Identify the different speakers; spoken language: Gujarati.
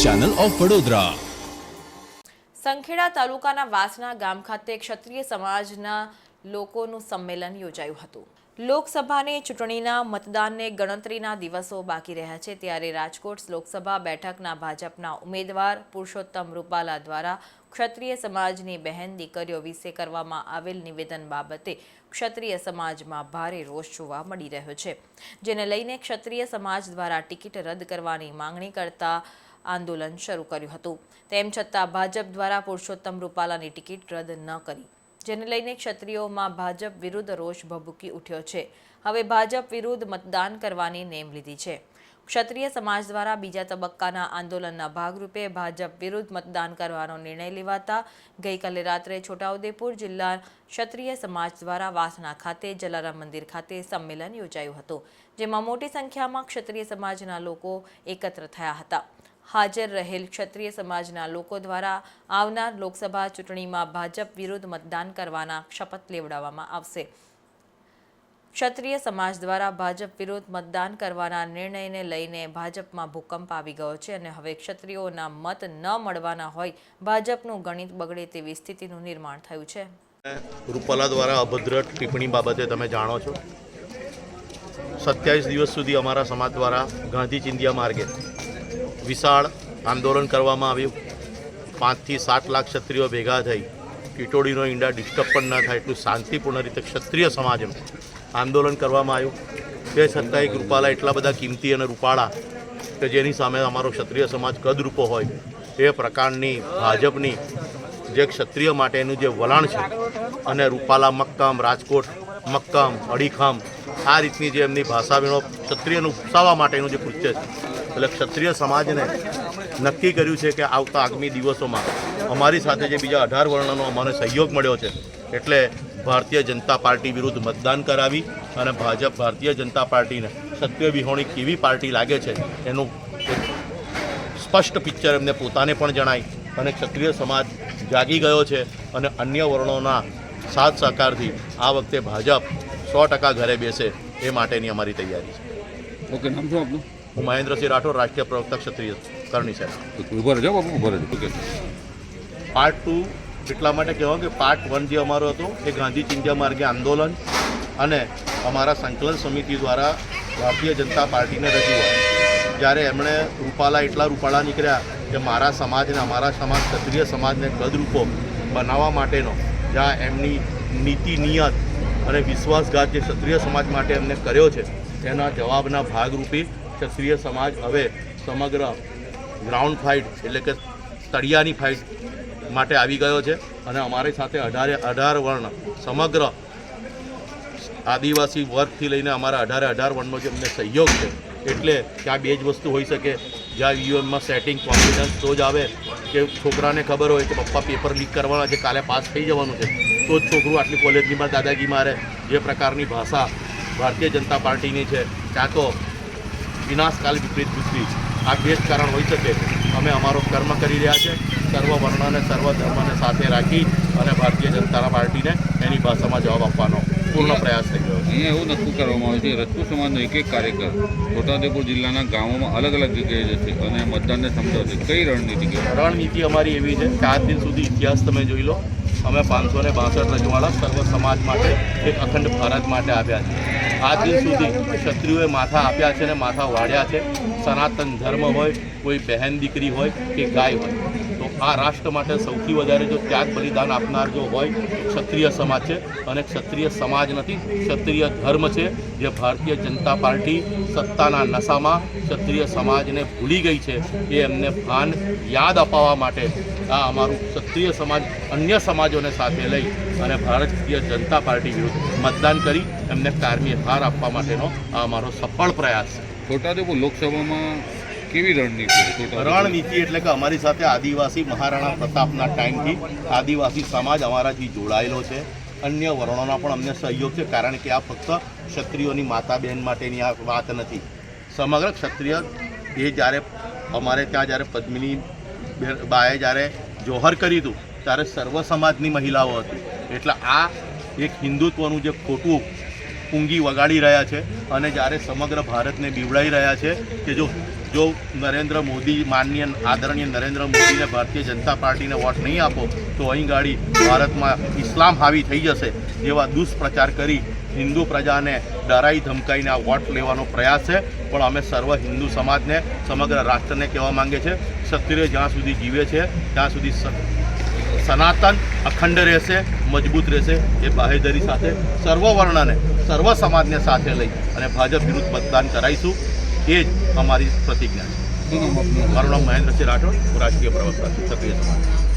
Speaker 1: Channel of Vadodara.
Speaker 2: સંખેડા તાલુકાના વાસના ગામ ખાતે ક્ષત્રિય સમાજના લોકોનું સંમેલન યોજાયું હતું. લોકસભાની ચૂંટણીના મતદાનને ગણતરીના દિવસો બાકી રહ્યા છે, ત્યારે રાજકોટ લોકસભા બેઠકના ભાજપના ઉમેદવાર પુરુષોત્તમ રૂપાલા દ્વારા ક્ષત્રિય સમાજની બહેન દીકરીઓ વિશે કરવામાં આવેલ નિવેદન બાબતે ક્ષત્રિય સમાજમાં ભારે રોષ જોવા મળી રહ્યો છે. જેને લઈને ક્ષત્રિય સમાજ દ્વારા ટિકિટ રદ કરવાની માંગણી કરતા આંદોલન શરૂ કર્યું હતું. તેમ છતાં ભાજપ દ્વારા પુરુષોત્તમ રૂપાલાની ટિકિટ રદ ન કરી. જેને લઈને ક્ષત્રિયોમાં ભાજપ વિરુદ્ધ રોષ ભભૂકી ઉઠ્યો છે. હવે ભાજપ વિરુદ્ધ મતદાન કરવાની નેમ લીધી છે. ક્ષત્રિય સમાજ દ્વારા બીજા તબક્કાના આંદોલનના ભાગરૂપે ભાજપ વિરુદ્ધ મતદાન કરવાનો નિર્ણય લેવાતા ગઈકાલે રાત્રે છોટાઉદેપુર જિલ્લા ક્ષત્રિય સમાજ દ્વારા વાસણા ખાતે જલારામ મંદિર ખાતે સંમેલન યોજાયું હતું, જેમાં મોટી સંખ્યામાં ક્ષત્રિય સમાજના લોકો એકત્ર થયા હતા. હાજર રહેલ ક્ષત્રિય સમાજના લોકો દ્વારા આવનાર લોકસભા ચૂંટણીમાં ભાજપ વિરુદ્ધ મતદાન કરવાના શપથ લેવડાવવામાં આવશે. ક્ષત્રિય સમાજ દ્વારા ભાજપ વિરુદ્ધ મતદાન કરવાના નિર્ણયને લઈને ભાજપમાં ભૂકંપ આવી ગયો છે અને હવે ક્ષત્રિયોના મત ન મળવાના હોય ભાજપનું ગણિત બગડે તેવી સ્થિતિનું નિર્માણ થયું છે.
Speaker 3: રૂપાલા દ્વારા અભદ્ર ટિપ્પણી બાબતે તમે જાણો છો? સત્યાવીસ દિવસ સુધી અમારા સમાજ દ્વારા ગાંધી ચિંધિયા માર્ગે વિશાળ આંદોલન કરવામાં આવ્યું. પાંચથી સાત લાખ ક્ષત્રિયો ભેગા થઈ. ટીટોડીનો ઈંડા ડિસ્ટર્બ પણ ન થાય એટલું શાંતિપૂર્ણ રીતે ક્ષત્રિય સમાજનું આંદોલન કરવામાં આવ્યું. તે છતાં એક રૂપાલા એટલા બધા કિંમતી અને રૂપાળા કે જેની સામે અમારો ક્ષત્રિય સમાજ કદરૂપો હોય, એ પ્રકારની ભાજપની જે ક્ષત્રિય માટેનું જે વલણ છે અને રૂપાલા મક્કમ, રાજકોટ મક્કમ, અડીખમ, આ રીતની જે એમની ભાષા ક્ષત્રિયને ઉપસાવવા માટેનું જે કૃત્ય છે એટલે ક્ષત્રિય સમાજને નક્કી કર્યું છે કે આવતા આગામી દિવસોમાં અમારી સાથે જે બીજા અઢાર વર્ણનો અમને સહયોગ મળ્યો છે, એટલે ભારતીય જનતા પાર્ટી વિરુદ્ધ મતદાન કરાવી અને ભાજપ ભારતીય જનતા પાર્ટીને સત્ય વિહોણી કેવી પાર્ટી લાગે છે એનું સ્પષ્ટ પિક્ચર એમને પોતાને પણ જણાય અને ક્ષત્રિય સમાજ જાગી ગયો છે અને અન્ય વર્ણોના સાથ સહકારથી આ વખતે ભાજપ સો ટકા ઘરે બેસે એ માટેની અમારી તૈયારી છે.
Speaker 4: ઓકે, નામ શું આપનું?
Speaker 3: હું મહેન્દ્રસિંહ રાઠોડ રાષ્ટ્રીય પ્રવક્તા ક્ષત્રિય કરણી સાહેબ.
Speaker 4: તો રહેજો બાપુ ઊભા રહેજો ઓકે
Speaker 3: પાર્ટ ટુ એટલા માટે કહેવાય કે પાર્ટ વન જે અમારો હતો એ ગાંધી ચિંધ્યા માર્ગે આંદોલન અને અમારા સંકલન સમિતિ દ્વારા ભારતીય જનતા પાર્ટીને રજૂઆત જ્યારે એમણે રૂપાલા એટલા રૂપાળા નીકળ્યા કે મારા સમાજને અમારા સમાજ ક્ષત્રિય સમાજને કદરૂપો બનાવવા માટેનો જ્યાં એમની નીતિ નિયત અને વિશ્વાસઘાત જે ક્ષત્રિય સમાજ માટે એમને કર્યો છે તેના જવાબના ભાગરૂપે ક્ષત્રિય સમાજ હવે સમગ્ર ગ્રાઉન્ડ ફાઇટ એટલે કે તળિયાની ફાઇટ માટે આવી ગયો છે અને અમારી સાથે અઢારે અઢાર વર્ણ સમગ્ર આદિવાસી વર્ગથી લઈને અમારા અઢારે અઢાર વર્ણનો જે અમને સહયોગ છે, એટલે આ બે જ વસ્તુ હોઈ શકે. જ્યાં યુએમમાં સેટિંગ કોન્ફિડન્સ તો જ આવે કે છોકરાને ખબર હોય કે પપ્પા પેપર લીક કરવાના છે, કાલે પાસ થઈ જવાનું છે, તો જ છોકરું આટલી કોલેજની માં દાદાગી મારે. જે પ્રકારની ભાષા ભારતીય જનતા પાર્ટીની છે, ક્યાં તો વિનાશકાલ વિપરીત વિપરીત આ બે જ કારણ હોઈ શકે. અમે અમારો કર્મ કરી રહ્યા છે. સર્વ વર્ણને સર્વ ધર્મને સાથે રાખી અને ભારતીય જનતા પાર્ટીને એની ભાષામાં જવાબ આપવાનો પૂર્ણ પ્રયાસ થઈ ગયો. છે
Speaker 4: અહીંયા એવું નક્કી કરવામાં આવ્યું છે રજપૂત સમાજનો એક એક કાર્યકર છોટાઉદેપુર જિલ્લાના ગામોમાં અલગ અલગ જગ્યાએ જશે અને મતદાનને સમજાવશે કઈ રણનીતિ
Speaker 3: રણનીતિ અમારી એવી છે. કે આજ દિન સુધી ઇતિહાસ તમે જોઈ લો. અમે પાંચસો ને બાસઠ રજવાડા સર્વ સમાજ માટે એક અખંડ ભારત માટે આપ્યા છે. આજ દિન સુધી ક્ષત્રિયોએ માથા આપ્યા છે અને માથા વાળ્યા છે. સનાતન ધર્મ હોય કોઈ બહેન દીકરી હોય કે ગાય હોય. તો આ રાષ્ટ્ર માટે સૌથી વધારે જો ત્યાગ બલિદાન આપનાર જો હોય ક્ષત્રિય સમાજ છે. અને ક્ષત્રિય સમાજ નથી, ક્ષત્રિય ધર્મ છે જે ભારતીય જનતા પાર્ટી સત્તાના નશામાં ક્ષત્રિય સમાજને ભૂલી ગઈ છે એ એમને ભાન યાદ અપાવવા માટે આ અમારું ક્ષત્રિય સમાજ અન્ય સમાજોને સાથે લઈ અને ભારતીય જનતા પાર્ટી વિરુદ્ધ મતદાન કરી એમને કારમી હાર આપવા માટેનો આ અમારો સફળ પ્રયાસ છે.
Speaker 4: છોટાઉદેપુર લોકસભામાં કેવી રણનીતિ
Speaker 3: રણનીતિ એટલે કે અમારી સાથે આદિવાસી મહારાણા પ્રતાપના ટાઈમથી આદિવાસી સમાજ અમારાથી જોડાયેલો છે. અન્ય વર્ણોના પણ અમને સહયોગ છે, કારણ કે આ ફક્ત ક્ષત્રિયોની માતા બહેન માટેની આ વાત નથી. સમગ્ર ક્ષત્રિય એ જ્યારે અમારે ત્યાં જ્યારે પદ્મિની બાએ જ્યારે જોહર કર્યું હતું, ત્યારે સર્વ સમાજની મહિલાઓ હતી. એટલે આ એક હિન્દુત્વનું જે ખોટું પૂંગી વગાડી રહ્યા છે અને જ્યારે સમગ્ર ભારતને બીવડાઈ રહ્યા છે કે જો જો નરેન્દ્ર મોદી, માનનીય, આદરણીય નરેન્દ્ર મોદીને ભારતીય જનતા પાર્ટીને વોટ નહીં આપો, તો અહીં ગાડી ભારતમાં ઇસ્લામ હાવી થઈ જશે જેવા દુષ્પ્રચાર કરી હિન્દુ પ્રજાને ડરાઈ ધમકાઈને આ વોટ લેવાનો પ્રયાસ છે. પણ અમે સર્વ હિન્દુ સમાજને, સમગ્ર રાષ્ટ્રને કહેવા માંગે છે, ક્ષત્રિય જ્યાં સુધી જીવે છે, ત્યાં સુધી સનાતન અખંડ રહેશે, મજબૂત રહેશે, એ બાહેધરી સાથે સર્વ વર્ણને સર્વ સમાજને સાથે લઈ અને ભાજપ વિરુદ્ધ મતદાન કરાવીશું એ જ અમારી પ્રતિજ્ઞા છે. મારું નામ મહેન્દ્રસિંહ રાઠોડ, હું રાજકીય પ્રવક્તા છું, ક્ષત્રિય સમાજ.